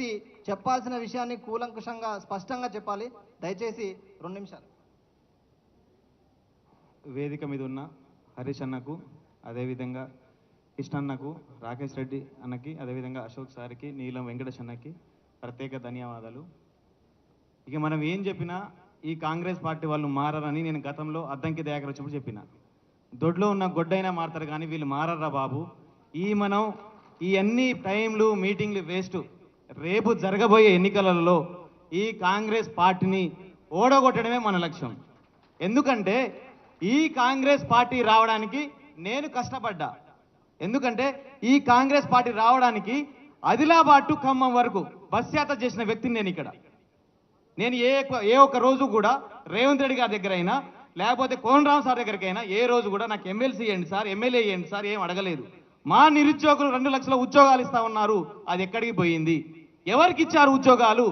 దయచేసి చెప్పాల్సిన విషయాన్ని కూలంకుషంగా స్పష్టంగా చెప్పాలి. దయచేసి రెండు నిమిషాలు. వేదిక మీద ఉన్న హరీష్ అన్నకు అదేవిధంగా కృష్ణన్నకు రాకేష్ రెడ్డి అన్నకి అదేవిధంగా అశోక్ సార్కి నీలం వెంకటేష్ అన్నకి ప్రత్యేక ధన్యవాదాలు. ఇక మనం ఏం చెప్పినా ఈ కాంగ్రెస్ పార్టీ వాళ్ళు మారరని నేను గతంలో అద్దంకి దయాకర్ వచ్చినప్పుడు చెప్పిన. దొడ్లో ఉన్న గొడ్డైనా మారతారు కానీ వీళ్ళు మారర్రా బాబు. ఈ మనం ఈ అన్ని టైంలు మీటింగ్లు వేస్ట్ రేపు జరగబోయే ఎన్నికలలో ఈ కాంగ్రెస్ పార్టీని ఓడగొట్టడమే మన లక్ష్యం. ఎందుకంటే ఈ కాంగ్రెస్ పార్టీ రావడానికి నేను కష్టపడ్డా. ఎందుకంటే ఈ కాంగ్రెస్ పార్టీ రావడానికి ఆదిలాబాద్ టు ఖమ్మం వరకు బస్ యాత్ర చేసిన వ్యక్తిని నేను ఇక్కడ. నేను ఏ ఏ ఒక్క రోజు కూడా రేవంత్ రెడ్డి గారి దగ్గర అయినా లేకపోతే కోనరామ్ సార్ దగ్గరికైనా ఏ రోజు కూడా నాకు ఎమ్మెల్సీ ఇవ్వండి సార్ ఎమ్మెల్యే ఇవ్వండి సార్ ఏం అడగలేదు. మా నిరుద్యోగులు రెండు లక్షల ఉద్యోగాలు ఇస్తా ఉన్నారు అది ఎక్కడికి పోయింది? ఎవరికి ఇచ్చారు ఉద్యోగాలు?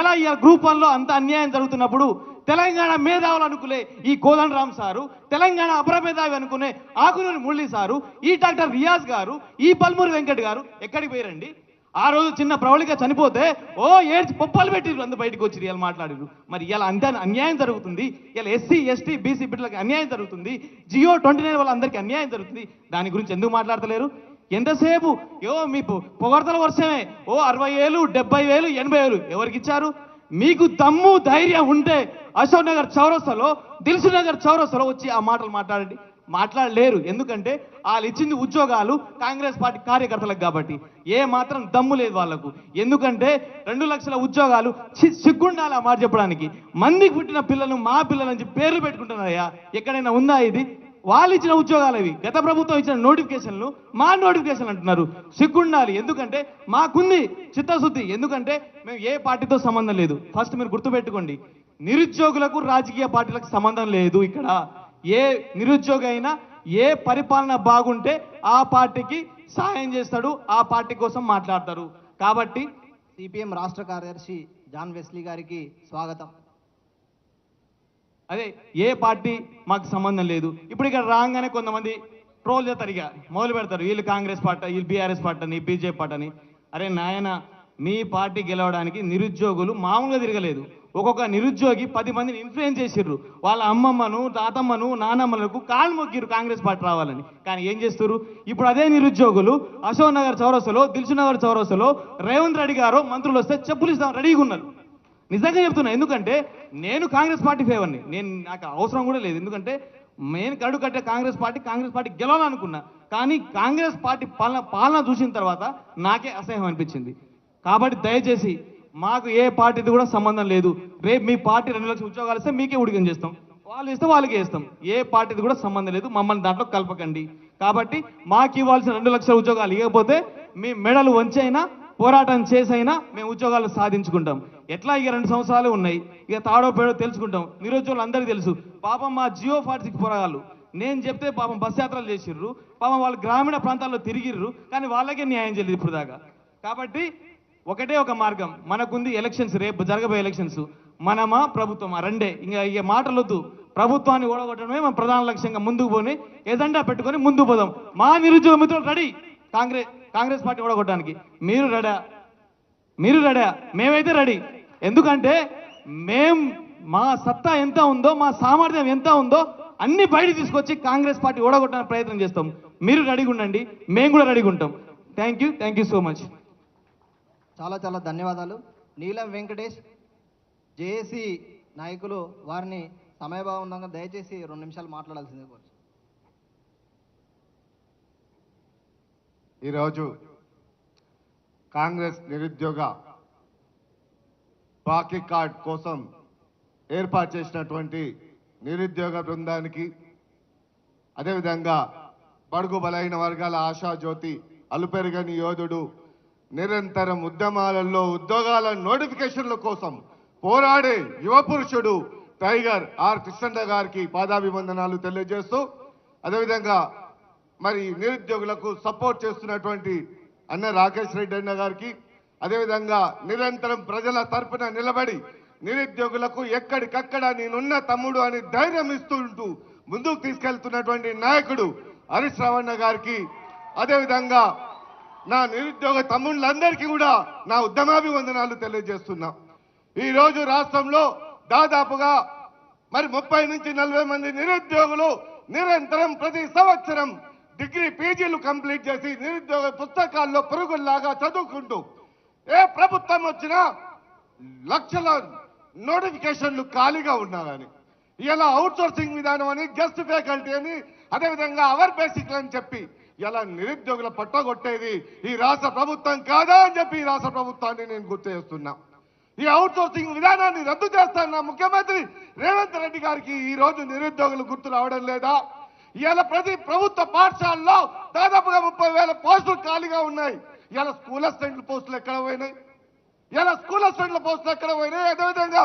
ఎలా ఈ గ్రూప్ వన్లో అంత అన్యాయం జరుగుతున్నప్పుడు తెలంగాణ మేధావులు అనుకునే ఈ కోదండరామ్ సారు తెలంగాణ అప్రమేధావి అనుకునే ఆకునూరి మురళి సారు ఈ డాక్టర్ రియాజ్ గారు ఈ పల్మూరి వెంకట్ గారు ఎక్కడికి పోయారండి? ఆ రోజు చిన్న ప్రవళిక చనిపోతే ఓ ఏడ్చి పొప్పలు పెట్టిరు అందు బయటకు వచ్చి ఇలా మాట్లాడిరు మరి ఇలా అంతే అన్యాయం జరుగుతుంది ఇలా ఎస్సీ ఎస్టీ బీసీ బిడ్డలకు అన్యాయం జరుగుతుంది జియో ట్వంటీ నైన్ వాళ్ళందరికీ అన్యాయం జరుగుతుంది దాని గురించి ఎందుకు మాట్లాడతలేరు? ఎంతసేపు? ఏవో మీ పొగడతల పొగడ్తల వర్షమే. ఓ అరవై వేలు డెబ్బై వేలు ఎనభై వేలు ఎవరికి ఇచ్చారు మీకు దమ్ము ధైర్యం ఉంటే అశోక్ నగర్ చౌరస్తాలో దిల్సు నగర్ చౌరస్తాలో వచ్చి ఆ మాటలు మాట్లాడండి. మాట్లాడలేరు. ఎందుకంటే వాళ్ళు ఇచ్చింది ఉద్యోగాలు కాంగ్రెస్ పార్టీ కార్యకర్తలకు కాబట్టి. ఏ మాత్రం దమ్ము లేదు వాళ్ళకు. ఎందుకంటే రెండు లక్షల ఉద్యోగాలు సిగ్గుండాలి ఆ మాట చెప్పడానికి. మందికి పుట్టిన పిల్లలు మా పిల్లలని పేర్లు పెట్టుకుంటున్నారయ్యా. ఎక్కడైనా ఉందా ఇది? వాళ్ళు ఇచ్చిన ఉద్యోగాలు అవి గత ప్రభుత్వం ఇచ్చిన నోటిఫికేషన్లు మా నోటిఫికేషన్ అంటున్నారు. సిగ్గుండాలి. ఎందుకంటే మాకుంది చిత్తశుద్ధి. ఎందుకంటే మేము ఏ పార్టీతో సంబంధం లేదు. ఫస్ట్ మీరు గుర్తుపెట్టుకోండి. నిరుద్యోగులకు రాజకీయ పార్టీలకు సంబంధం లేదు ఇక్కడ. ఏ నిరుద్యోగి అయినా ఏ పరిపాలన బాగుంటే ఆ పార్టీకి సహాయం చేస్తాడు. ఆ పార్టీ కోసం మాట్లాడతారు. కాబట్టి సిపిఎం రాష్ట్ర కార్యదర్శి జాన్ వెస్లీ గారికి స్వాగతం. అదే ఏ పార్టీ మాకు సంబంధం లేదు. ఇప్పుడు ఇక్కడ రాగానే కొంతమంది ట్రోల్ చేస్తారు ఇక మొదలు పెడతారు. వీళ్ళు కాంగ్రెస్ పార్టీ వీళ్ళు బీఆర్ఎస్ పార్టీ అని బీజేపీ పార్టీ అని అరే నాయన మీ పార్టీ గెలవడానికి నిరుద్యోగులు మామూలుగా తిరగలేదు. ఒక్కొక్క నిరుద్యోగి పది మందిని ఇన్ఫ్లుయెన్స్ చేసిర్రు. వాళ్ళ అమ్మమ్మను తాతమ్మను నానమ్మలకు కాలు మొక్కిరు కాంగ్రెస్ పార్టీ రావాలని. కానీ ఏం చేస్తారు ఇప్పుడు అదే నిరుద్యోగులు అశోక్ నగర్ చౌరస్సులో దిల్సు నగర్ చౌరస్తలో రేవంత్ రెడ్డి గారు మంత్రులు వస్తే చెప్పులు ఇస్తాం రెడీగా ఉన్నారు. నిజంగా చెప్తున్నా ఎందుకంటే నేను కాంగ్రెస్ పార్టీ ఫేవర్ని. నేను నాకు అవసరం కూడా లేదు. ఎందుకంటే నేను కడు కట్టే కాంగ్రెస్ పార్టీ కాంగ్రెస్ పార్టీ గెలవాలనుకున్నా. కానీ కాంగ్రెస్ పార్టీ పాలన పాలన చూసిన తర్వాత నాకే అసహ్యం అనిపించింది. కాబట్టి దయచేసి మాకు ఏ పార్టీది కూడా సంబంధం లేదు. రేపు మీ పార్టీ రెండు లక్షల ఉద్యోగాలు ఇస్తే మీకే ఉడికం చేస్తాం. వాళ్ళు ఇస్తే వాళ్ళకే ఇస్తాం ఏ పార్టీది కూడా సంబంధం లేదు. మమ్మల్ని దాంట్లో కలపకండి. కాబట్టి మాకు ఇవ్వాల్సిన రెండు లక్షల ఉద్యోగాలు ఇవ్వకపోతే మీ మెడలు వంచైనా పోరాటం చేసైనా మేము ఉద్యోగాలు సాధించుకుంటాం. ఎట్లా ఇక రెండు సంవత్సరాలు ఉన్నాయి? ఇక తాడో పేడో తెలుసుకుంటాం. నిరుద్యోగులు అందరికీ తెలుసు. పాపం మా జియో ఫార్టీ సిక్స్ పోరాగాళ్ళు నేను చెప్తే పాపం బస్ యాత్రలు చేసిర్రు. పాపం వాళ్ళు గ్రామీణ ప్రాంతాల్లో తిరిగిర్రు. కానీ వాళ్ళకే న్యాయం చేయలేదు ఇప్పుడు దాకా. కాబట్టి ఒకటే ఒక మార్గం. మనకుంది ఎలక్షన్స్. రేపు జరగబోయే ఎలక్షన్స్. మనమా ప్రభుత్వమా? రెండే. ఇంకా ఇక మాటలొద్దు. ప్రభుత్వాన్ని ఓడగొట్టడమే మన ప్రధాన లక్ష్యంగా ముందుకు పోని ఎజెండా పెట్టుకొని ముందుకు పోదాం. మా నిరుద్యోగ మిత్రులు రెడీ. కాంగ్రెస్ కాంగ్రెస్ పార్టీ ఓడగొట్టడానికి. మీరు రెడా మీరు రెడా మేమైతే రెడీ. ఎందుకంటే మేం మా సత్తా ఎంత ఉందో మా సామర్థ్యం ఎంత ఉందో అన్ని బయట తీసుకొచ్చి కాంగ్రెస్ పార్టీ ఓడగొట్టడానికి ప్రయత్నం చేస్తాం. మీరు రెడీగా ఉండండి మేము కూడా రెడీగా ఉంటాం. Thank you thank you so much చాలా చాలా ధన్యవాదాలు. నీలం వెంకటేష్ జేఏసీ నాయకులు వారిని సమయభావం ఉండగా దయచేసి రెండు నిమిషాలు మాట్లాడాల్సిందే కోరు ఈరోజు కాంగ్రెస్ నిరుద్యోగ బాకీ కార్డ్ కోసం ఏర్పాటు చేసినటువంటి నిరుద్యోగ బృందానికి అదేవిధంగా బడుగు బలైన వర్గాల ఆశాజ్యోతి అలుపెరగని యోధుడు నిరంతరం ఉద్యమాలలో ఉద్యోగాల నోటిఫికేషన్ల కోసం పోరాడే యువ పురుషుడు టైగర్ ఆర్ కృష్ణన్న గారికి పాదాభివందనాలు తెలియజేస్తూ అదేవిధంగా మరి నిరుద్యోగులకు సపోర్ట్ చేస్తున్నటువంటి అన్న రాకేష్ రెడ్డి అన్న గారికి అదేవిధంగా నిరంతరం ప్రజల తరపున నిలబడి నిరుద్యోగులకు ఎక్కడికక్కడ నేనున్న తమ్ముడు అని ధైర్యం ఇస్తుంటూ ముందుకు తీసుకెళ్తున్నటువంటి నాయకుడు హరీష్ రావణ గారికి అదేవిధంగా నా నిరుద్యోగ తమ్ముళ్ళందరికీ కూడా నా ఉద్యమాభివందనాలు తెలియజేస్తున్నా. ఈరోజు రాష్ట్రంలో దాదాపుగా మరి ముప్పై నుంచి నలభై మంది నిరుద్యోగులు నిరంతరం ప్రతి సంవత్సరం డిగ్రీ పీజీలు కంప్లీట్ చేసి నిరుద్యోగ పుస్తకాల్లో పురుగుల్లాగా చదువుకుంటూ ఏ ప్రభుత్వం వచ్చినా లక్షల నోటిఫికేషన్లు ఖాళీగా ఉన్నారని ఇలా అవుట్సోర్సింగ్ విధానం అని గెస్ట్ ఫ్యాకల్టీ అని అదేవిధంగా అవర్ బేసిక్ అని చెప్పి ఇలా నిరుద్యోగుల పట్టగొట్టేది ఈ రాష్ట్ర ప్రభుత్వం కాదా అని చెప్పి ఈ రాష్ట్ర ప్రభుత్వాన్ని నేను గుర్తు చేస్తున్నా. ఈ అవుట్సోర్సింగ్ విధానాన్ని రద్దు చేస్తాన్న ముఖ్యమంత్రి రేవంత్ రెడ్డి గారికి ఈ రోజు నిరుద్యోగులు గుర్తు రావడం లేదా? ఇవాళ ప్రతి ప్రభుత్వ పాఠశాలలో దాదాపుగా ముప్పై వేల పోస్టులు ఖాళీగా ఉన్నాయి. ఇలా స్కూల్ అసిస్టెంట్ల పోస్టులు ఎక్కడ పోయినాయి? ఇలా స్కూల్ అసిస్టెంట్ల పోస్టులు ఎక్కడ పోయినాయి? అదేవిధంగా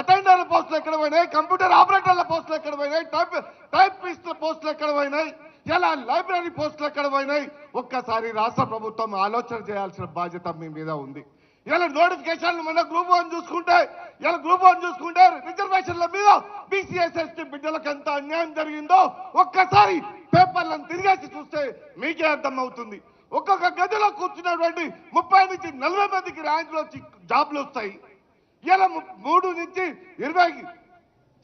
అటెండర్ల పోస్టులు ఎక్కడ పోయినాయి? కంప్యూటర్ ఆపరేటర్ల పోస్టులు ఎక్కడ పోయినాయి? టైప్ టైపిస్టుల పోస్టులు ఎక్కడ పోయినాయి? ఇలా లైబ్రరీ పోస్టులు ఎక్కడ పోయినాయి? ఒక్కసారి రాష్ట్ర ప్రభుత్వం ఆలోచన చేయాల్సిన బాధ్యత మీ మీద ఉంది. ఇలా నోటిఫికేషన్లు మన గ్రూప్ వన్ చూసుకుంటే ఇలా గ్రూప్ వన్ చూసుకుంటే రిజర్వేషన్ల మీద బీసీఎస్ఎస్టీ బిడ్డలకు ఎంత అన్యాయం జరిగిందో ఒక్కసారి పేపర్లను తిరిగేసి చూస్తే మీకే అర్థం అవుతుంది ఒక్కొక్క గదిలో కూర్చున్నటువంటి ముప్పై నుంచి నలభై మందికి ర్యాంకులు వచ్చి జాబ్లు వస్తాయి. ఇలా మూడు నుంచి ఇరవై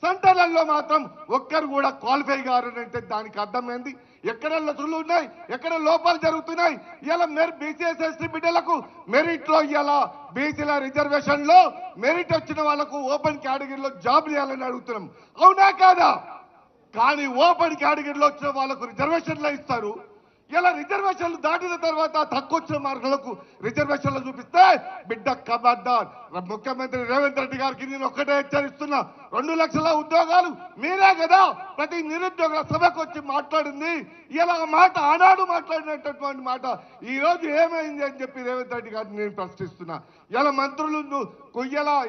సెంటర్లలో మాత్రం ఒక్కరు కూడా క్వాలిఫై గారు అంటే దానికి అర్థమైంది. ఎక్కడ లొసులు ఉన్నాయి? ఎక్కడ లోపాలు జరుగుతున్నాయి? ఇలా మెరి బీసీఎస్ ఎస్టీ బిడ్డలకు మెరిట్లో ఇలా బీసీల రిజర్వేషన్లో మెరిట్ వచ్చిన వాళ్ళకు ఓపెన్ కేటగిరీలో జాబ్లు ఇవ్వాలని అడుగుతున్నాం. అవునా కాదా? కానీ ఓపెన్ కేటగిరీలో వచ్చిన వాళ్ళకు రిజర్వేషన్లు ఇస్తారు. ఇలా రిజర్వేషన్లు దాటిన తర్వాత తక్కువ వచ్చిన మార్కులకు రిజర్వేషన్లు చూపిస్తే బిడ్డ కబడ్డార్ ముఖ్యమంత్రి రేవంత్ రెడ్డి గారికి నేను ఒక్కటే హెచ్చరిస్తున్నా రెండు లక్షల ఉద్యోగాలు మీరే కదా ప్రతి నిరుద్యోగుల సభకు వచ్చి మాట్లాడింది. ఇలా మాట ఆనాడు మాట్లాడినటువంటి మాట. ఈ రోజు ఏమైంది అని చెప్పి రేవంత్ రెడ్డి గారిని నేను ప్రశ్నిస్తున్నా. ఇలా మంత్రులు ను-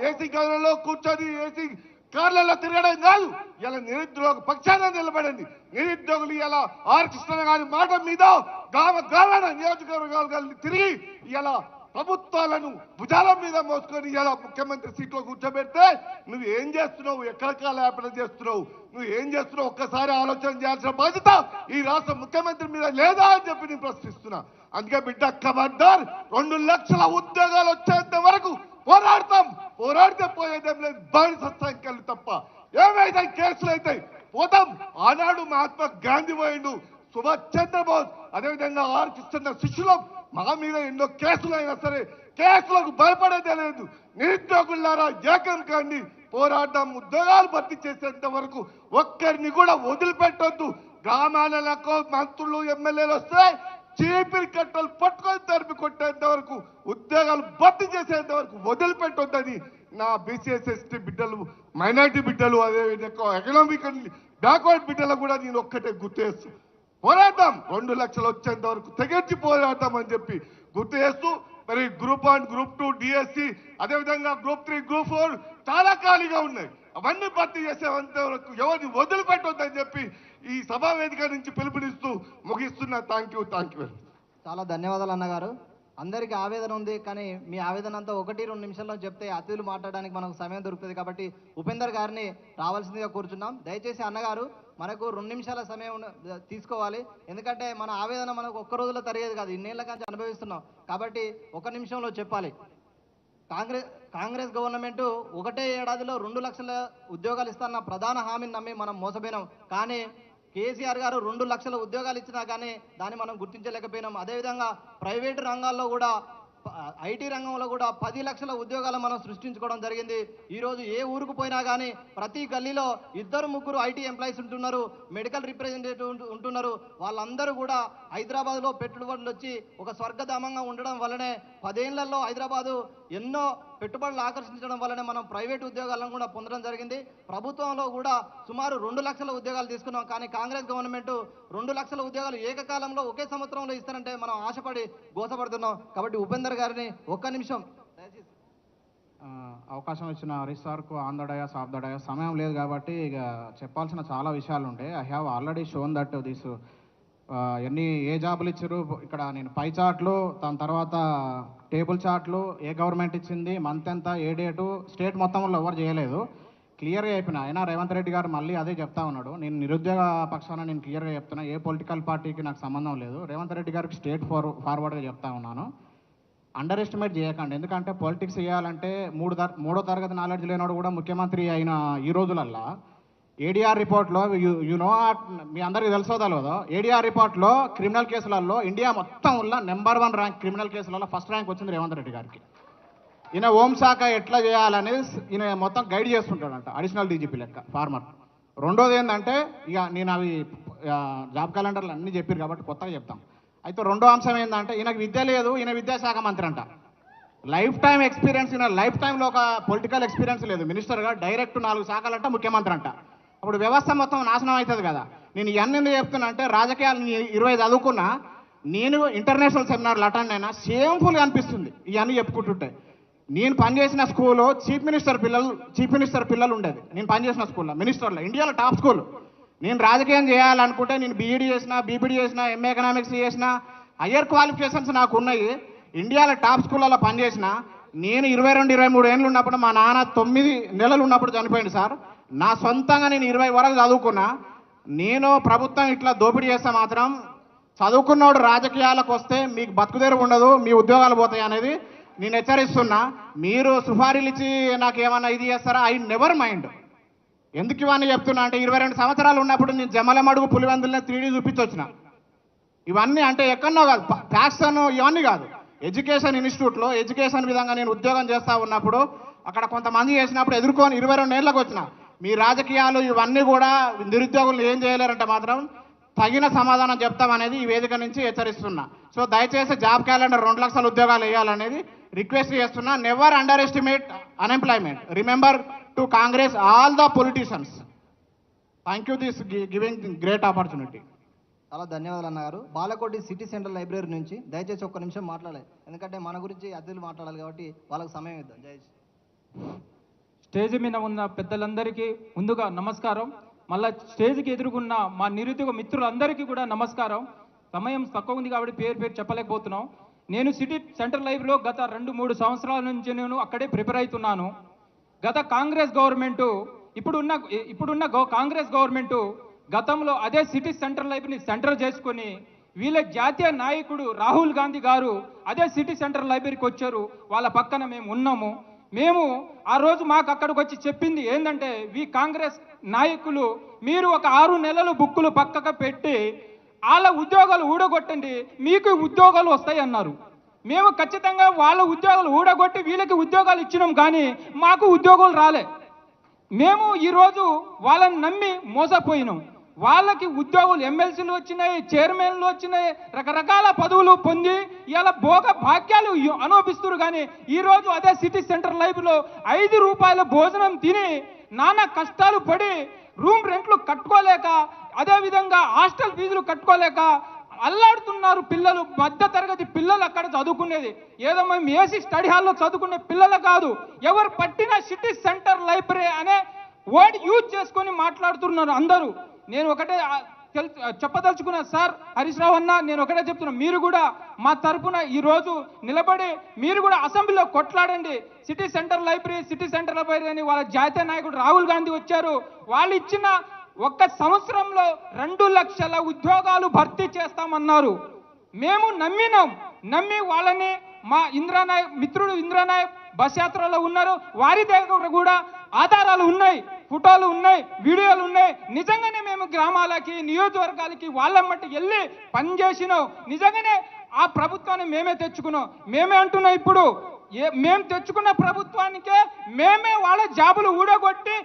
ఏసీ గదిలో కూర్చొని ఏసీ కార్లలో తిరగడం కాదు ఇలా నిరుద్యోగ పక్షాన నిలబడింది. నిరుద్యోగులు ఇలా ఆర్ కృష్ణ గారి మాట మీద గ్రామ గ్రామీణ నియోజకవర్గాలు తిరిగి ఇలా ప్రభుత్వాలను భుజాల మీద మోసుకొని ఇలా ముఖ్యమంత్రి సీట్లో కూర్చోబెడితే నువ్వు ఏం చేస్తున్నావు? ఎక్కడ కాలయాపన చేస్తున్నావు? నువ్వు ఏం చేస్తున్నావు? ఒక్కసారి ఆలోచన చేయాల్సిన బాధ్యత ఈ రాష్ట్ర ముఖ్యమంత్రి మీద లేదా అని చెప్పి నేను ప్రశ్నిస్తున్నా. అందుకే బిడ్డ కమాండర్ రెండు లక్షల ఉద్యోగాలు వచ్చేంత వరకు పోరాడతాం. పోరాడితే పోయేదేం లేదు. బానిస సంఖ్యలు తప్ప ఏమైతే కేసులు అవుతాయి పోతాం ఆనాడు మహాత్మా గాంధీ పోయిండు. సుభాష్ చంద్రబోస్ అదేవిధంగా ఆర్ కృష్ణ శిష్యులం. మా మీద ఎన్నో కేసులు అయినా సరే కేసులకు భయపడేదే లేదు. నిరుద్యోగులారా ఏకం కాండి పోరాటం ఉద్యోగాలు భర్తీ చేసేంత వరకు ఒక్కరిని కూడా వదిలిపెట్టొద్దు. గ్రామాలకు మంత్రులు ఎమ్మెల్యేలు వస్తే చీపిరి కట్టలు పట్టుకొని తరిమి కొట్టేంత వరకు ఉద్యోగాలు భర్తీ చేసేంత వరకు వదిలిపెట్టొద్దని నా బీసీఎస్ ఎస్టీ బిడ్డలు మైనార్టీ బిడ్డలు అదే ఎకనామిక్ బ్యాక్వర్డ్ బిడ్డలు కూడా నేను ఒక్కటే గుర్తు చేస్తూ పోరాటం రెండు లక్షలు వచ్చేంత వరకు తెగించి పోరాటం అని చెప్పి గుర్తు చేస్తూ మరి group one group two DSC అదేవిధంగా గ్రూప్ త్రీ గ్రూప్ ఫోర్ చాలా ఖాళీగా ఉన్నాయి. అవన్నీ భర్తీ చేసేంత వరకు ఎవరిని వదిలిపెట్టొద్దని చెప్పి ఈ సభా వేదిక నుంచి పిలుపునిస్తూ ముగిస్తున్నా థ్యాంక్ యూ థ్యాంక్ యూ చాలా ధన్యవాదాలు అన్నగారు. అందరికీ ఆవేదన ఉంది కానీ మీ ఆవేదన అంతా ఒకటి రెండు నిమిషాల్లో చెప్తే అతిథులు మాట్లాడడానికి మనకు సమయం దొరుకుతుంది కాబట్టి ఉపేందర్ గారిని రావాల్సిందిగా కూర్చున్నాం. దయచేసి అన్నగారు మనకు రెండు నిమిషాల సమయం తీసుకోవాలి. ఎందుకంటే మన ఆవేదన మనకు ఒక్క రోజులో తరిగేది కాదు ఇన్నేళ్ళ కాంచి అనుభవిస్తున్నాం. కాబట్టి ఒక నిమిషంలో చెప్పాలి. కాంగ్రెస్ కాంగ్రెస్ గవర్నమెంట్ ఒకటే ఏడాదిలో రెండు లక్షల ఉద్యోగాలు ఇస్తాన్న ప్రధాన హామీని నమ్మి మనం మోసపోయినాం. కానీ కేసీఆర్ గారు రెండు లక్షల ఉద్యోగాలు ఇచ్చినా కానీ దాన్ని మనం గుర్తించలేకపోయినాం. అదేవిధంగా ప్రైవేటు రంగాల్లో కూడా ఐటీ రంగంలో కూడా పది లక్షల ఉద్యోగాలు మనం సృష్టించుకోవడం జరిగింది. ఈరోజు ఏ ఊరుకు పోయినా కానీ ప్రతి గల్లీలో ఇద్దరు ముగ్గురు ఐటీ ఎంప్లాయీస్ ఉంటున్నారు మెడికల్ రిప్రజెంటేటివ్ ఉంటున్నారు. వాళ్ళందరూ కూడా హైదరాబాద్లో పెట్టుబడులు వచ్చి ఒక స్వర్గధామంగా ఉండడం వల్లనే పదేళ్ళలో హైదరాబాదు ఎన్నో పెట్టుబడులు ఆకర్షించడం వల్లనే మనం ప్రైవేట్ ఉద్యోగాలను కూడా పొందడం జరిగింది. ప్రభుత్వంలో కూడా సుమారు రెండు లక్షల ఉద్యోగాలు తీసుకున్నాం. కానీ కాంగ్రెస్ గవర్నమెంట్ రెండు లక్షల ఉద్యోగాలు ఏకకాలంలో ఒకే సంవత్సరంలో ఇస్తారంటే మనం ఆశపడి గోసపడుతున్నాం. కాబట్టి ఉపేందర్ గారిని ఒక్క నిమిషం అవకాశం ఇచ్చిన హరీష్ సార్కు on the dais off the dais సమయం లేదు కాబట్టి ఇక చెప్పాల్సిన చాలా విషయాలు ఉంటాయి I have already shown that this ఎన్ని ఏ జాబులు ఇచ్చారు? ఇక్కడ నేను పై చార్ట్లు దాని తర్వాత టేబుల్ చార్ట్లు ఏ గవర్నమెంట్ ఇచ్చింది మంత్ ఎంత ఏ డేటు స్టేట్ మొత్తంలో ఎవరు చేయలేదు. క్లియర్గా చెప్పిన అయినా రేవంత్ రెడ్డి గారు మళ్ళీ అదే చెప్తా ఉన్నాడు. నేను నిరుద్యోగ పక్షాన నేను క్లియర్గా చెప్తున్నా ఏ పొలిటికల్ పార్టీకి నాకు సంబంధం లేదు. రేవంత్ రెడ్డి గారికి స్టేట్ ఫార్ ఫార్వర్డ్గా చెప్తా ఉన్నాను. అండర్ ఎస్టిమేట్ చేయకండి ఎందుకంటే పొలిటిక్స్ చేయాలంటే మూడు తర మూడో తరగతి నాలెడ్జ్ లేనోడు కూడా ముఖ్యమంత్రి అయిన ఈ రోజులల్లా ఏడీఆర్ రిపోర్ట్లో యు నో మీ అందరికీ తెలుసో తెలియదో ఏడీఆర్ రిపోర్ట్లో క్రిమినల్ కేసులలో ఇండియా మొత్తం వల్ల నెంబర్ వన్ ర్యాంక్ క్రిమినల్ కేసులలో ఫస్ట్ ర్యాంక్ వచ్చింది రేవంత్ రెడ్డి గారికి. ఈయన హోంశాఖ ఎట్లా చేయాలనేది ఈయన మొత్తం గైడ్ చేస్తుంటాడంట అడిషనల్ డీజీపీ లెక్క ఫార్మర్. రెండోది ఏంటంటే ఇక నేను అవి జాబ్ క్యాలెండర్లు అన్నీ చెప్పారు కాబట్టి కొత్తగా చెప్తాం. అయితే రెండో అంశం ఏంటంటే ఈయనకు విద్య లేదు ఈయన విద్యాశాఖ మంత్రి అంట. లైఫ్ టైం ఎక్స్పీరియన్స్ ఈయన లైఫ్ టైంలో ఒక పొలిటికల్ ఎక్స్పీరియన్స్ లేదు మినిస్టర్గా డైరెక్ట్ నాలుగు శాఖలంట ముఖ్యమంత్రి అంట. అప్పుడు వ్యవస్థ మొత్తం నాశనం అవుతుంది కదా. నేను ఇవన్నీ ఎందుకు చెప్తున్నా అంటే రాజకీయాలు ఇరవై చదువుకున్నా నేను ఇంటర్నేషనల్ సెమినార్లు అటెండ్ అయినా షేమ్ఫుల్గా అనిపిస్తుంది ఇవన్నీ చెప్పుకుంటుంటే. నేను పనిచేసిన స్కూల్లో చీఫ్ మినిస్టర్ పిల్లలు చీఫ్ మినిస్టర్ పిల్లలు ఉండేది. నేను పనిచేసిన స్కూల్లో మినిస్టర్లో ఇండియాలో టాప్ స్కూల్. నేను రాజకీయం చేయాలనుకుంటే నేను బీఈడీ చేసిన బీపీడీ చేసిన ఎంఏ ఎకనామిక్స్ చేసిన హయ్యర్ క్వాలిఫికేషన్స్ నాకు ఉన్నాయి. ఇండియాలో టాప్ స్కూళ్ళలో పనిచేసిన నేను ఇరవై రెండు ఇరవై మూడు ఏళ్ళు ఉన్నప్పుడు మా నాన్న తొమ్మిది నెలలు ఉన్నప్పుడు చనిపోయింది సార్. నా సొంతంగా నేను ఇరవై వరకు చదువుకున్నా నేను ప్రభుత్వం ఇట్లా దోపిడీ చేస్తే మాత్రం చదువుకున్నోడు రాజకీయాలకు వస్తే మీకు బతుకుదేరు ఉండదు మీ ఉద్యోగాలు పోతాయి అనేది నేను హెచ్చరిస్తున్నా. మీరు సుఫారీలు ఇచ్చి నాకు ఏమన్నా ఇది చేస్తారా? I never mind. ఎందుకు ఇవన్నీ చెప్తున్నా అంటే ఇరవై రెండు సంవత్సరాలు ఉన్నప్పుడు నేను జమలమడుగు పులివెందులనే త్రీడీ చూపించొచ్చిన. ఇవన్నీ అంటే ఎక్కడో కాదు ప్యాక్సన్ ఇవన్నీ కాదు. ఎడ్యుకేషన్ ఇన్స్టిట్యూట్లో ఎడ్యుకేషన్ విధంగా నేను ఉద్యోగం చేస్తా ఉన్నప్పుడు అక్కడ కొంతమంది చేసినప్పుడు ఎదుర్కొని ఇరవై రెండు ఏళ్ళకి వచ్చిన. మీ రాజకీయాలు ఇవన్నీ కూడా నిరుద్యోగులు ఏం చేయలేరంటే మాత్రం తగిన సమాధానం చెప్తామనేది ఈ వేదిక నుంచి హెచ్చరిస్తున్నా. సో దయచేసి జాబ్ క్యాలెండర్ రెండు లక్షల ఉద్యోగాలు వేయాలనేది రిక్వెస్ట్ చేస్తున్నా. Never underestimate unemployment remember to Congress all the politicians thank you this giving great opportunity చాలా ధన్యవాదాలు అన్నగారు బాలకోటి సిటీ సెంట్రల్ లైబ్రరీ నుంచి దయచేసి ఒక్క నిమిషం మాట్లాడాలి ఎందుకంటే మన గురించి అతిథులు మాట్లాడాలి కాబట్టి వాళ్ళకి సమయం ఇద్దాం. దయచేసి స్టేజ్ మీద ఉన్న పెద్దలందరికీ ముందుగా నమస్కారం. మళ్ళా స్టేజ్కి ఎదురుకున్న మా నిరుద్యోగ మిత్రులందరికీ కూడా నమస్కారం. సమయం తక్కువ ఉంది కాబట్టి పేరు పేరు చెప్పలేకపోతున్నాం. నేను సిటీ సెంట్రల్ లైబ్రరీలో గత రెండు మూడు సంవత్సరాల నుంచి నేను అక్కడే ప్రిపేర్ అవుతున్నాను. గత కాంగ్రెస్ గవర్నమెంట్ ఇప్పుడున్న ఇప్పుడున్న గవ- కాంగ్రెస్ గవర్నమెంట్ గతంలో అదే సిటీ సెంట్రల్ లైబ్రరీని సెంటర్ చేసుకొని వీళ్ళ జాతీయ నాయకుడు రాహుల్ గాంధీ గారు అదే సిటీ సెంట్రల్ లైబ్రరీకి వచ్చారు. వాళ్ళ పక్కన మేము ఉన్నాము. మేము ఆ రోజు మాకు అక్కడికి వచ్చి చెప్పింది ఏంటంటే వి కాంగ్రెస్ నాయకులు మీరు ఒక ఆరు నెలలు బుక్కులు పక్కకు పెట్టి వాళ్ళ ఉద్యోగాలు ఊడగొట్టండి మీకు ఉద్యోగాలు వస్తాయి అన్నారు. మేము ఖచ్చితంగా వాళ్ళ ఉద్యోగాలు ఊడగొట్టి వీళ్ళకి ఉద్యోగాలు ఇచ్చినాం కానీ మాకు ఉద్యోగాలు రాలే. మేము ఈరోజు వాళ్ళని నమ్మి మోసపోయినాం. వాళ్ళకి ఉద్యోగులు ఎమ్మెల్సీలు వచ్చినాయి చైర్మన్లు వచ్చినాయి రకరకాల పదవులు పొంది ఇలా భోగ భాగ్యాలు అనుభవిస్తున్నారు. కానీ ఈరోజు అదే సిటీ సెంటర్ లైఫ్లో ఐదు రూపాయల భోజనం తిని నానా కష్టాలు పడి రూమ్ రెంట్లు కట్టుకోలేక అదేవిధంగా హాస్టల్ ఫీజులు కట్టుకోలేక అల్లాడుతున్నారు పిల్లలు. మధ్య తరగతి పిల్లలు అక్కడ చదువుకునేది. ఏదో మేము ఏసీ స్టడీ హాల్లో చదువుకునే పిల్లలు కాదు. ఎవరు పట్టిన సిటీ సెంటర్ లైబ్రరీ అనే వర్డ్ యూజ్ చేసుకొని మాట్లాడుతున్నారు అందరూ. నేను ఒకటే చెప్పదలుచుకున్నా సార్ హరీష్ రావు అన్న నేను ఒకటే చెప్తున్నా మీరు కూడా మా తరపున ఈరోజు నిలబడి మీరు కూడా అసెంబ్లీలో కొట్లాడండి. City centre library city centre library అని వాళ్ళ జాతీయ నాయకుడు రాహుల్ గాంధీ వచ్చారు. వాళ్ళు ఇచ్చిన ఒక్క సంవత్సరంలో రెండు లక్షల ఉద్యోగాలు భర్తీ చేస్తామన్నారు. మేము నమ్మినాం. నమ్మి వాళ్ళని మా ఇంద్రానాయక్ మిత్రుడు ఇంద్రానాయక్ బస్ యాత్రలో ఉన్నారు. వారి దగ్గర కూడా ఆధారాలు ఉన్నాయి. ఫోటోలు ఉన్నాయి వీడియోలు ఉన్నాయి. నిజంగానే మేము గ్రామాలకి నియోజకవర్గాలకి వాళ్ళ మట్టి వెళ్ళి పనిచేసినాం నిజంగానే ఆ ప్రభుత్వాన్ని మేమే తెచ్చుకున్నాం. మేమే అంటున్నాం ఇప్పుడు ఏ మేము తెచ్చుకున్న ప్రభుత్వానికే మేమే వాళ్ళ జాబులు ఊడగొట్టి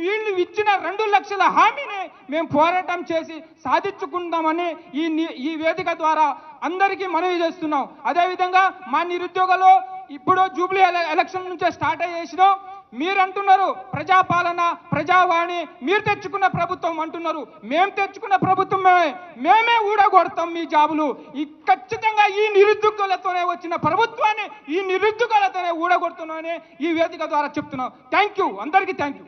వీళ్ళు ఇచ్చిన రెండు లక్షల హామీని మేము పోరాటం చేసి సాధించుకుందామని ఈ ఈ వేదిక ద్వారా అందరికీ మనవి చేస్తున్నాం. అదేవిధంగా మా నిరుద్యోగులు ఇప్పుడు జూబ్లీ ఎలక్షన్ నుంచే స్టార్ట్ అయ్యేసినాం. మీరు అంటున్నారు ప్రజాపాలన ప్రజావాణి మీరు తెచ్చుకున్న ప్రభుత్వం అంటున్నారు. మేము తెచ్చుకున్న ప్రభుత్వమే మేమే ఊడగొడతాం మీ జాబులు. ఈ ఖచ్చితంగా ఈ నిరుద్యోగులతోనే వచ్చిన ప్రభుత్వాన్ని ఈ నిరుద్యోగులతోనే ఊడగొడుతున్నామని ఈ వేదిక ద్వారా చెప్తున్నాం. థ్యాంక్ యూ అందరికీ థ్యాంక్ యూ.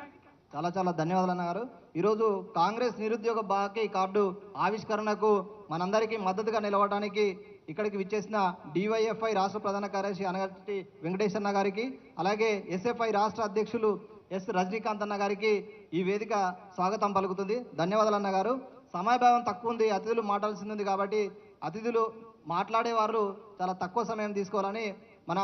చాలా చాలా ధన్యవాదాలు అన్నగారు ఈరోజు కాంగ్రెస్ నిరుద్యోగ బాకీ కార్డు ఆవిష్కరణకు మనందరికీ మద్దతుగా నిలవడానికి ఇక్కడికి విచ్చేసిన డివైఎఫ్ఐ రాష్ట్ర ప్రధాన కార్యదర్శి అనగట్టి వెంకటేశ్వరన్న గారికి అలాగే ఎస్ఎఫ్ఐ రాష్ట్ర అధ్యక్షులు ఎస్ రజనీకాంత్ అన్న గారికి ఈ వేదిక స్వాగతం పలుకుతుంది. ధన్యవాదాలు అన్న గారు. సమయభావం తక్కువ ఉంది అతిథులు మాట్లాడాల్సింది ఉంది కాబట్టి అతిథులు మాట్లాడేవారు చాలా తక్కువ సమయం తీసుకోవాలని మన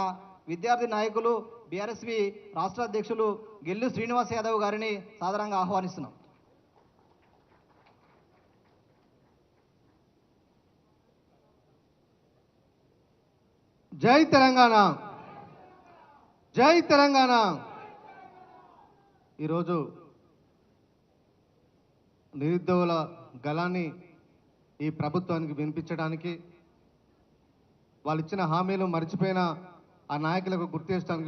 విద్యార్థి నాయకులు బీఆర్ఎస్వి రాష్ట్ర అధ్యక్షులు గెల్లు శ్రీనివాస్ యాదవ్ గారిని సాధారణంగా ఆహ్వానిస్తున్నాం. జై తెలంగాణ. జై తెలంగాణ. ఈరోజు నిరుద్యోగుల గలాన్ని ఈ ప్రభుత్వానికి వినిపించడానికి వాళ్ళు ఇచ్చిన హామీలు మర్చిపోయిన ఆ నాయకులకు గుర్తు చేసడానికి